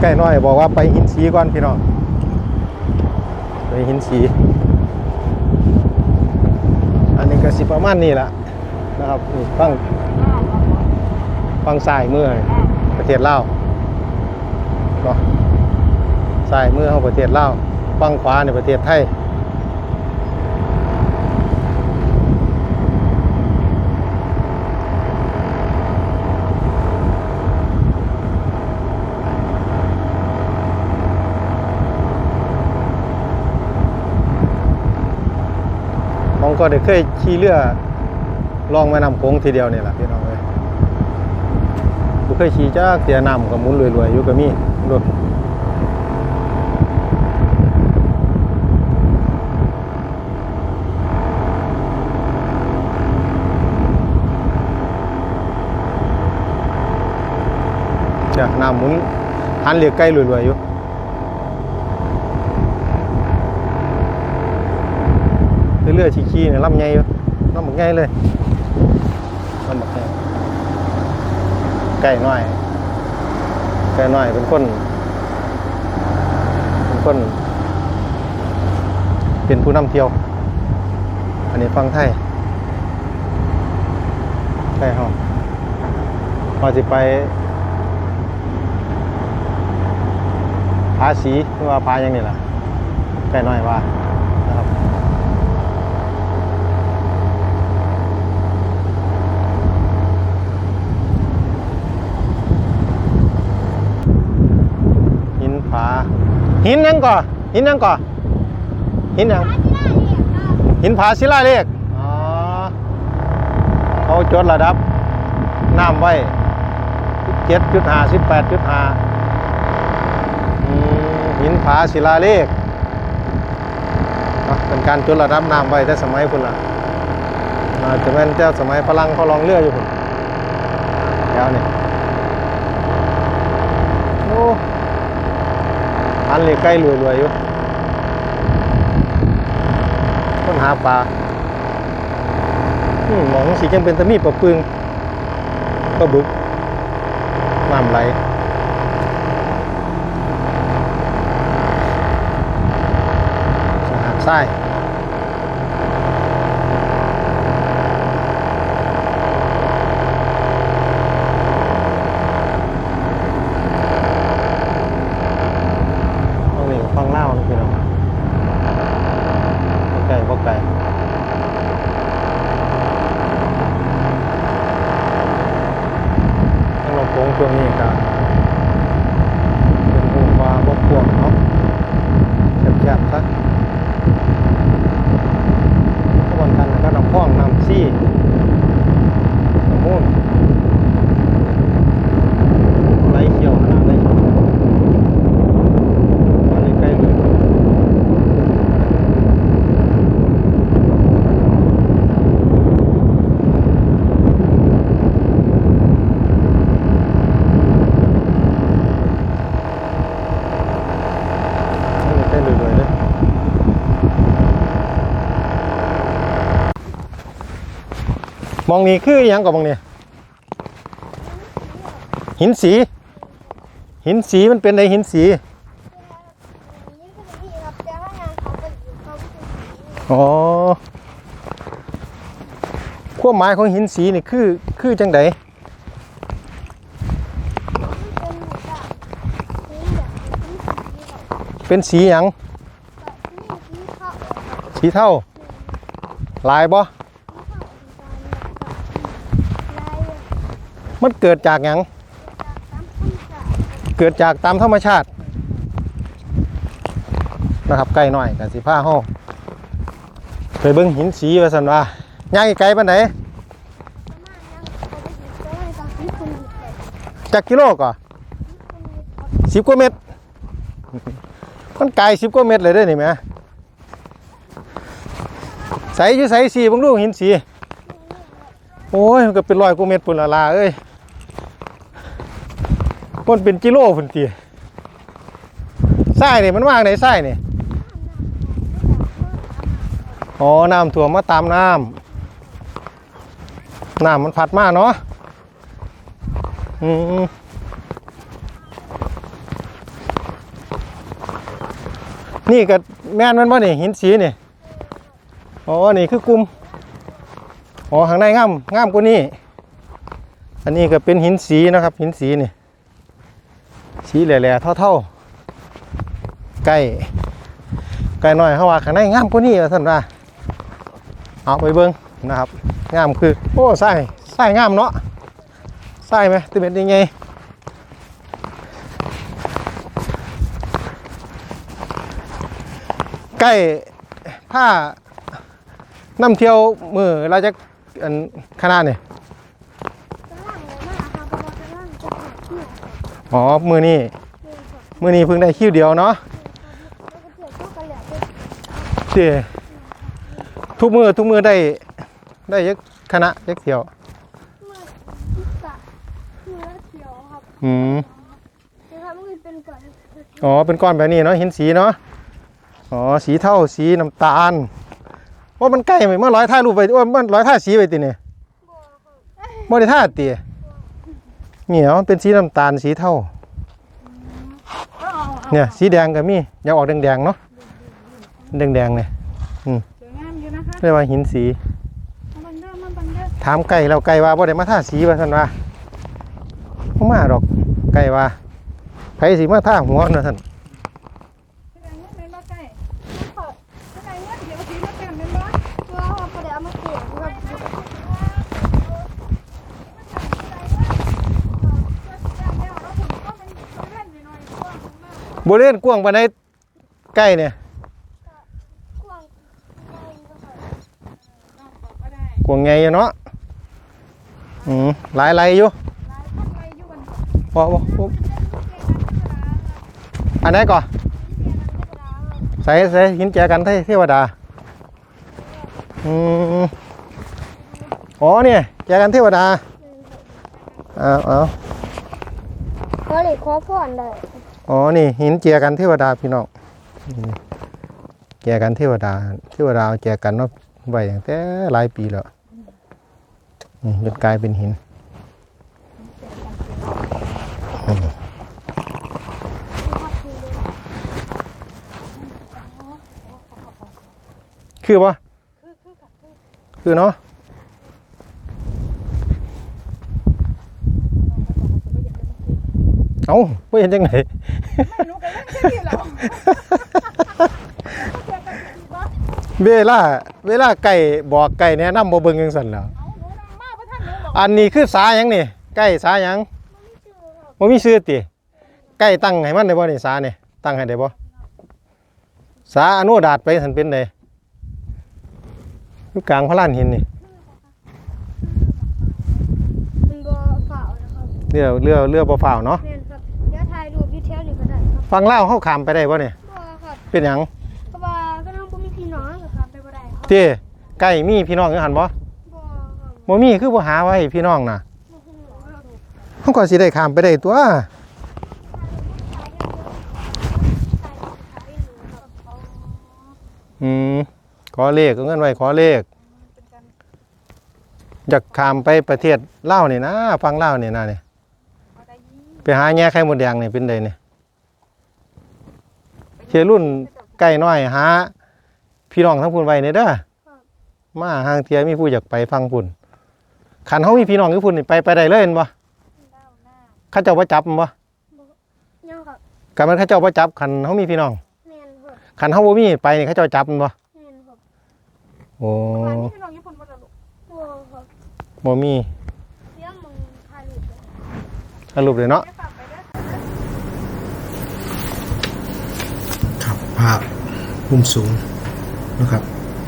ใกล้น้อยบอกว่าไปหินสีก่อนพี่น้องไปหินสีอันนี้ก็สิประมาณนี้แหละนะครับนี่ฟังฟังสายเมื่อประเทศลาวก็สายเมื่อของประเทศลาวฟังขวาในประเทศไทย ก็ได้เคยขี่เรือลองแม่น้ำโขงทีเดียวเนี่ยแหละพี่น้องเลยบ่เคยขี่จ้าเตียน้ำกับมุนรวยๆอยู่กับมีดูจ้ะน้ำมุนหันเหลียกใกล้รวยๆอยู่ เรื่อยๆชี้ๆเนี่ยลำไงลำบักไงเลยลำบักไงไก่น้อยไก่น้อยเป็นคนเป็นคน เป็นผู้นำเที่ยว อันนี้ฟังไทยไก่ห้องพอสิไปผาสีหรือว่าผาย่างนี้ล่ะไก่น้อยว่านะครับ หินผา หินหยังก่อหินหยังก่อหินหยังหินผาศิลาเลขอ๋อเขาจดระดับน้ำไว้เจ็ดจุดห้าสิบแปดจุดห้าหินผาศิลาเลขอะเป็นการจดระดับน้ำไว้แต่สมัยพุ่นละน่าจะเป็นเจ้าสมัยพลังเขาลองเรืออยู่พุ่นแล้วนี่โอ้ อันเล็กใกล้รวยๆอยู่ต้นหาปลาอมหมองสีจังเป็นตะมีปลาปึงปลาบึกน้ำไหลสหาดทรายต้องนี่ฟังเล่านะพี่น้องบ่ไก่บ่ไก่ต้องลงโค้งช่วงนี้ครับเป็น หูปลาบกพวงเนาะแฉบๆซะขบวนกันก็น้ำพ้องนำซี่น้ำมูนไหลเขียวขนาดไหลเขียวอันนี้ใกล้เลย นี่เต้นรวยๆเลย มองนี่คืออยังกับมองนี่หินสี หินสีมันเป็นอะไอหินสีอ๋อความหมายของหินสีนี่คือคือจังไดเป็นสีหยังสีเท่าลายบ่ มันเกิดจากหยังเกิดจากตามธรรมชาตินะครับไกลหน่อยกันสิผ้าห้องไปเบิ่งหินสีว่าสันว่าย่างอีกไกลปานไหนจากกิโลก่อสิบกว่าเมตรมันไกลสิบกว่าเมตรเลยเด้อนี่แหม่ใส่ยู่ใส่สีบิ่งดูหินสี โอ้ยมันก็เป็นรอยกว่าเมตรปุ่นละลาเอ้ย มันเป็นกิโลพุ่นตีทรายนี่ยมันว่างไหนทรายนี่ยอ๋อ น้ำท่วมาตามน้ำ น้ำมันพัดมากเนาะ อืมนี่ก็แม่นมันบ่นี่หินสีนี่ อ๋อ นี่คือกลุ่มอ๋อข้างในง่ามง่ามกว่านี้ อันนี้ก็เป็นหินสีนะครับ หินสีนี่ สีแหล่ๆเท่าๆใกล้ใกล้น่อยเขาว่าข้างในงามกว่านี้ว่าท่านว่าเอาไปเบิ่งนะครับ งามคือ โอ้ใส่ใส่งามเนาะใส่ไหมตะเป็นยังไงใกล้ผ้าน้ำเที่ยวมือเราจะขนาดนี่ก อ๋อ มือนี่เดินค่ะมือนี่เพิ่งได้คิวเดียวเนาะแล้วก็เผื่อเข้ากันแหละด้วยเสียทุกมือทุกมือได้ได้ยักคณะยักเที่ยวเมื่อที่กะเมื่อเขียวครับอืมเดี๋ยวครับมันเป็นก่อนอ๋อ เป็นก้อนแบบนี้เนาะเห็นสีเนาะอ๋อ สีเท่าสีน้ำตาลว่ามันใกล้ไหมเมื่อร้อยท่ายรูปไปว่ามันร้อยท่าสีไปติเนี่ยบัวครับบ่ได้ท่าตีเห นียวมันเป็นสีน้ำตาลสีเท่าเนี่ยสีแดงก็มีอยากออกแดงๆเนาะแดงๆเนี่ยสวยงามอยู่นะคะเรียกว่าหินสีมาบังเด้อมาบังเด้อถามไก่เราไก่ว่าบ่ได้มาท่าสีว่าท่านว่าบ่มาดอกไก่ว่าไผสิมาท่าหัวนะท่าน แสดงว่าเป็นบ่ไก่แสดงว่าเดี๋ยวสีมาแก้มเป็นบ่ บัวครับประเดี๋ยวเอามาเก็บครับ บ่เล่นกว้างปานใดไก่เนี่ยกว้างใหญ่ครับก็ได้กว้างไงอยาเนาะอืมหลายไหลอยู่หลายคนไปอยู่บนบ่บ่บ่อันไหนก่อนใส่ใส่หินแจกันเทวดาอืมอ๋อเนี่ยแจกันเทวดาเอาเอาขอเลยขอพรได้ อ๋อ นี่หินเจียกันเทวดาพี่น้องนี่แจกันเทวดา เทวดาเอาแจกันเนาะไว้ตั้งแต่หลายปีแล้วนี่จนกลายเป็นหินคือปะคือเนาะ เอ้าไม่เห็นจังไหนหนูก็เล่นแค่นี้แล้วเวลาเวลาไก่บอกไก่แนะนำบ่เบิ่งจังซั่นแหล้วเอาหนูนำมาเพราะท่านหนูบอกอันนี้คือสาหยังนี่ไก่สาหยังบ่มีชื่อติไก่ตั้งให้มันได้บ่นี่สานี่ตั้งให้ได้บ่สาอนุดาตไปสันเป็นไดอยู่กลางพระลานหินนี่เป็นบัวขาวนะครับเรือเรือเรือบ่ฟ้าวเนาะเรียน ฟังเล่าวเฮาข้ามไปได้บ่นี่บัวครับเป็นหยังเพราะว่าก็น้องบ่มีพี่น้องก็ครับไปบ่ได้ครับติไก่มีพี่น้องอยู่หั่นบ่บัวครับบ่มีคือบ่หาไว้ให้พี่น้องน่ะบ่ฮู้ครับเฮาก็สิได้ข้ามไปได้ตัว อืมขอเลขเอาเงินไว้ขอเลข อยากข้ามไปประเทศลาวนี่นะ ฟังลาวนี่นะนี่เอาได้ยี่ไปหาแง่ไข่มดแดงนี่เป็นไดนี่ เชยรุ่นใกล้น้อยหาพี่น้องทั้งพุ่นไว้นี่เด้อมาห่างเทียมีผู้อยากไปฟังพุ่นขันเฮามีพี่น้องอยู่พุ่นนี่ไปไปได้เลยเห็นบ่ดาวหน้าเข้าเจ้าบ่จับแม่นบ่ยังครับกันมันเข้าเจ้าบ่จับขันเฮามีพี่น้องแม่นครับขันเฮาบ่มีไปนี่เขาเจ้าจับแม่นบ่แม่นครับโอ้บ้านนี้พี่น้องญี่ปุ่นบ่ล่ะลูกบัวครับบ่มีเดี๋ยวมึงถ่ายรูปเลยสรุปเลยเนาะ เดี๋ยวฝากไปเด้อ ครับ ภาพมุมสูงนะครับ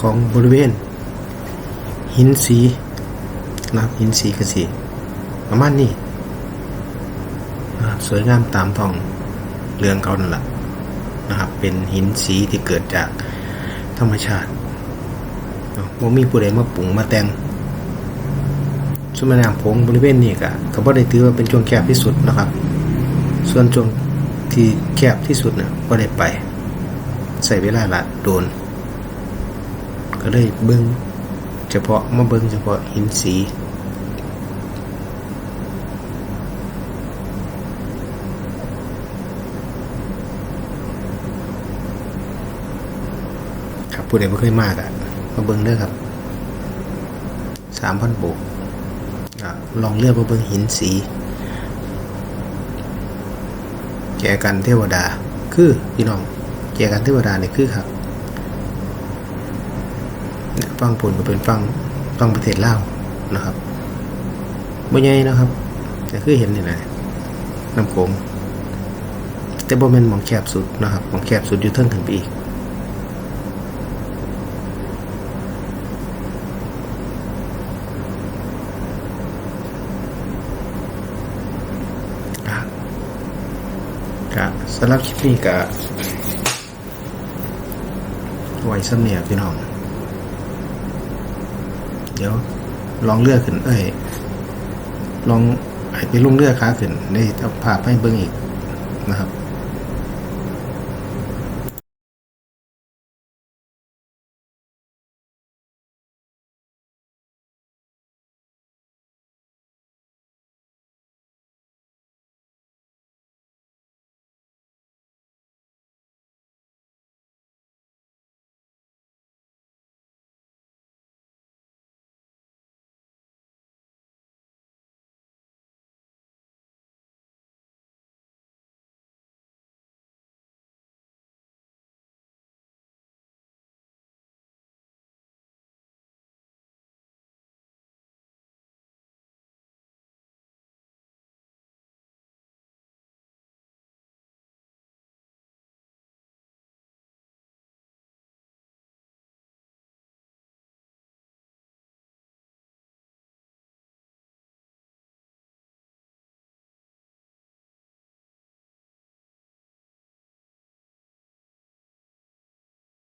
ของบริเวณ หินสีนะครับหินสีกระสีประมาณนี้นะครับสวยงามตามท้องเรืองเขานั่นแหละนะครับเป็นหินสีที่เกิดจากธรรมชาติเนามีผู้ใดมาปรุงมาแต่งสมน้ำโขงบริเวณนี้ก็ก็บ่ได้ถือว่าเป็นช่วงแคบที่สุดนะครับ ส่วนช่วงที่แคบที่สุดเนี่ยบ่ได้ไป ใส่เวลาละโดน ก็เลยเบิ้งเฉพาะมาเบิ้งเฉพาะหินสีครับผู้ใดไม่เคยมากอะมาเบิ้งเด้อครับสามพันโบกลองเลือกมาเบิ้งหินสีแจกันเทวดา คือพี่น้อง แจกันเทวดาเนี่ยคือครับฟังผลก็เป็นฟังฟังประเทศลาวนะครับบ่ใหญ่นะครับแต่คือเห็นนี่แหละน้ำโขงแต่บ่แม่นมองแคบสุดนะครับมองแคบสุดอยู่เทิงขึ้นไปอีกอะกะสำหรับคลิปนี้กะ ไว้สำเนียพี่น้อง เดี๋ยว ลองเลือกขึ้น เอ้ย ลองไปลงเลือกขาขึ้นได้เอาภาพให้เบิ่งอีกนะครับ